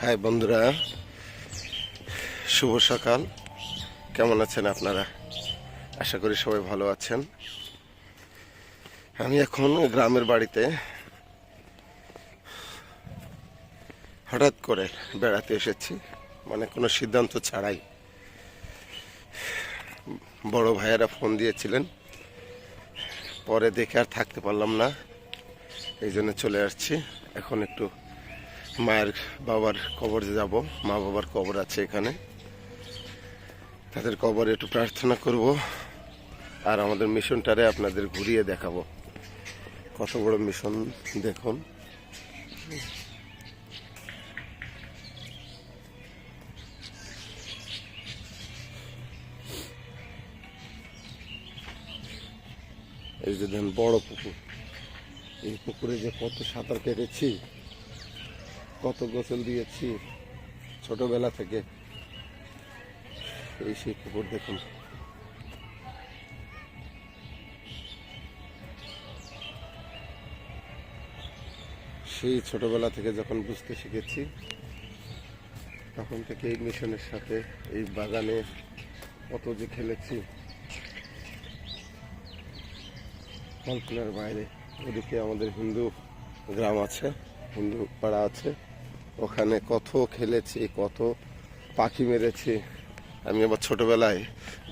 High বন্ধুরা, শুভ সকাল। কেমন আছেন আপনারা? আশা করি সবাই ভালো আছেন। আমি এখন গ্রামের বাড়িতে হঠাৎ করে বেড়াতে এসেছি মানে কোনো সিদ্ধান্ত ছাড়াই। বড় ভাইয়েরা ফোন দিয়েছিলেন, পরে দেখে আর থাকতে পারলাম না, এই জন্য চলে আসছি। এখন একটু মায়ের বাবার কবরে যাব, মা বাবার কবর আছে এখানে। তাদের কবরে একটু প্রার্থনা করব আর আমাদের মিশনটারে আপনাদের ঘুরিয়ে দেখাবো। কত বড় মিশন, দেখুন। এই যে দেখেন বড় পুকুর। এই পুকুরে যে কত সাঁতার কেটেছি কত গোসল দিয়েছি ছোটবেলা থেকে। এই সেই পুকুর দেখুন। সেই ছোটবেলা থেকে যখন বুঝতে শিখেছি, তখন থেকে এই মিশনের সাথে এই বাগানে কত যে খেলেছি কল্পনার বাইরে। ওদিকে আমাদের হিন্দু গ্রাম আছে। হিন্দু পাড়া আছে। ওখানে কত খেলেছি, কত পাখি মেরেছি। আমি আবার ছোটবেলায়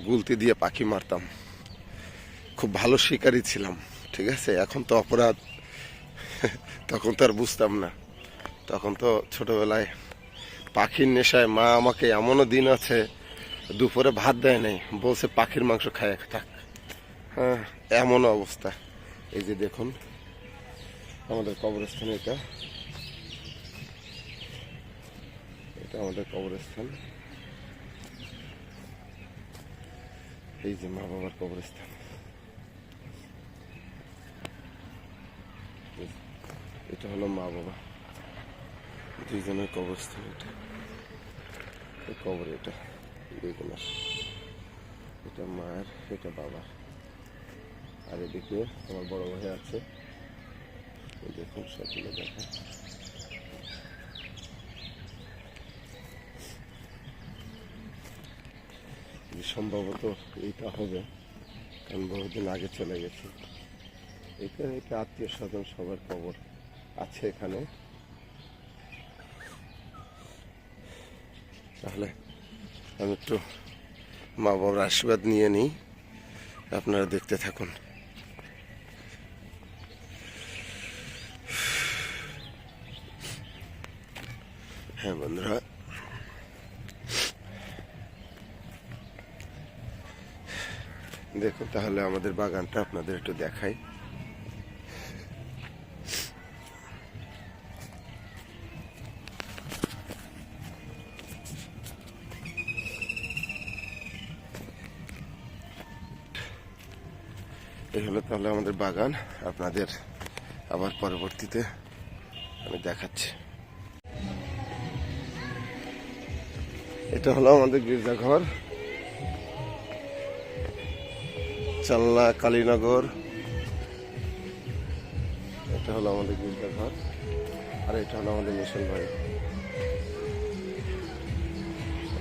গুলতি দিয়ে পাখি মারতাম। খুব ভালো শিকারী ছিলাম, ঠিক আছে? এখন তো অপরাধ, তখন তো আর বুঝতাম না। তখন তো ছোটবেলায় পাখির নেশায় মা আমাকে এমনও দিন আছে, দুপুরে ভাত দেয় নাই, বলছে পাখির মাংস খায়, থাক। হ্যাঁ এমনও অবস্থা। এই যে দেখুন আমাদের কবরস্থান এটা। এটা আমাদের কবরস্থান। এই যে মা বাবার কবরস্থান। এটা হলো মা বাবা। দুইজনের কবরস্থান এটা। কবর এটা, দুইজনের। এটা মায়ের, এটা বাবার। আর এদিকে আমার বড় ভাই আছে। দেখুন সবগুলো দেখা সম্ভবত এইটা হবে, কারণ বহুদিন আগে চলে গেছে। এটা এটা আত্মীয় স্বজন সবার খবর আছে এখানে। তাহলে আমি একটু মা বাবার আশীর্বাদ নিয়ে নিই। আপনারা দেখতে থাকুন। হ্যাঁ বন্ধুরা। দেখুন, তাহলে আমাদের বাগানটা আপনাদের একটু দেখাই। এই হলো তাহলে আমাদের বাগান। আপনাদের আবার পরবর্তীতে আমি দেখাচ্ছি। এটা হলো আমাদের গির্জাঘর। চাল্লা কালীনগর। এটা হলো আমাদের গির্জাঘর। আর এটা হলো আমাদের মিশন বাড়ি।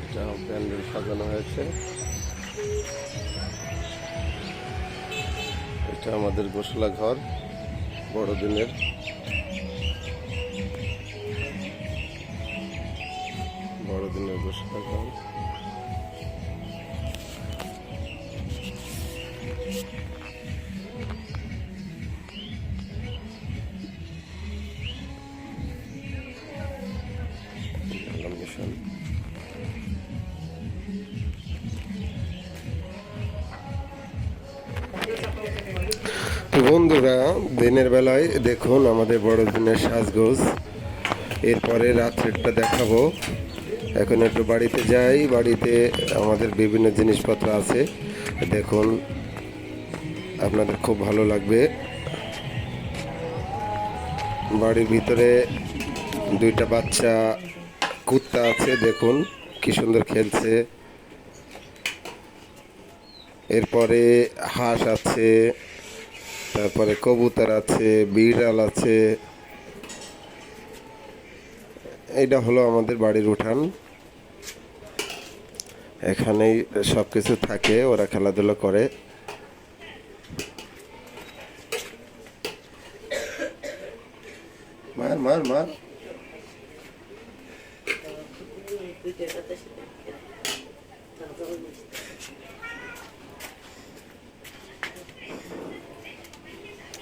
এটা প্যান্ডেল সাজানো হয়েছে। এটা আমাদের গোসলা ঘর বড়দিনের। ঘর তো বন্ধুরা দিনের বেলায় দেখুন আমাদের বড়দিনের সাজগোজ। এরপরে রাত্রেরটা দেখাবো। এখন একটু বাড়িতে যাই, বাড়িতে আমাদের বিভিন্ন জিনিসপত্র আছে। দেখুন, আপনাদের খুব ভালো লাগবে। বাড়ির ভিতরে দুইটা বাচ্চা, কুত্তা আছে, দেখুন কি সুন্দর খেলছে। এরপরে হাঁস আছে, তারপরে কবুতর আছে, বিড়াল আছে। এটা হলো আমাদের বাড়ির উঠান। এখানেই সব কিছু থাকে, ওরা খেলাধুলা করে। মার মার মার।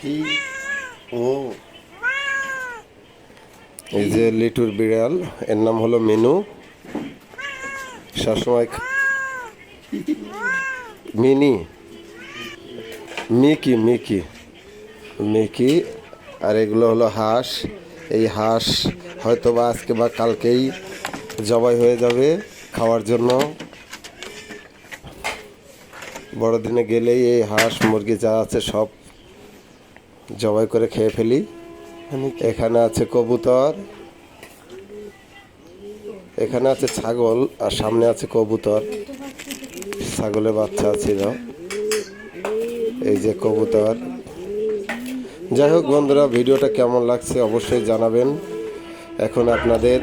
কি? ও। এই যে লিটুর বিড়াল, এর নাম হলো মিনু। সবসময় মিনি মিকি মিকি মিকি আর এগুলো হলো হাঁস। এই হাঁস হয়তো বা আজকে বা কালকেই জবাই হয়ে যাবে খাওয়ার জন্য। বড়দিনে গেলেই এই হাঁস মুরগি যা আছে সব জবাই করে খেয়ে ফেলি। এখানে আছে কবুতর এখানে আছে ছাগল আর সামনে আছে কবুতর। ছাগলের বাচ্চা ছিল। এই যে কবুতর। যাই হোক বন্ধুরা ভিডিওটা কেমন লাগছে অবশ্যই জানাবেন। এখন আপনাদের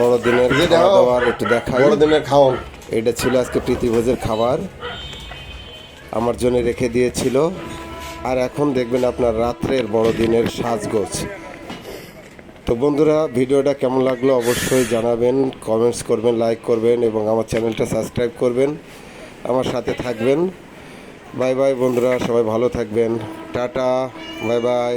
বড়দিনের খাওয়া দাওয়ার একটু দেখা বড়দিনের খাওয়ান এটা ছিল আজকে প্রীতিভোজের খাবার। আমার জন্য রেখে দিয়েছিল। আর এখন দেখবেন আপনার রাত্রের বড়দিনের সাজগোজ। তো বন্ধুরা, ভিডিওটা কেমন লাগল অবশ্যই জানাবেন কমেন্টস করবেন লাইক করবেন এবং আমার চ্যানেলটা সাবস্ক্রাইব করবেন, আমার সাথে থাকবেন। বাই বাই বন্ধুরা, সবাই ভালো থাকবেন। Tata bye bye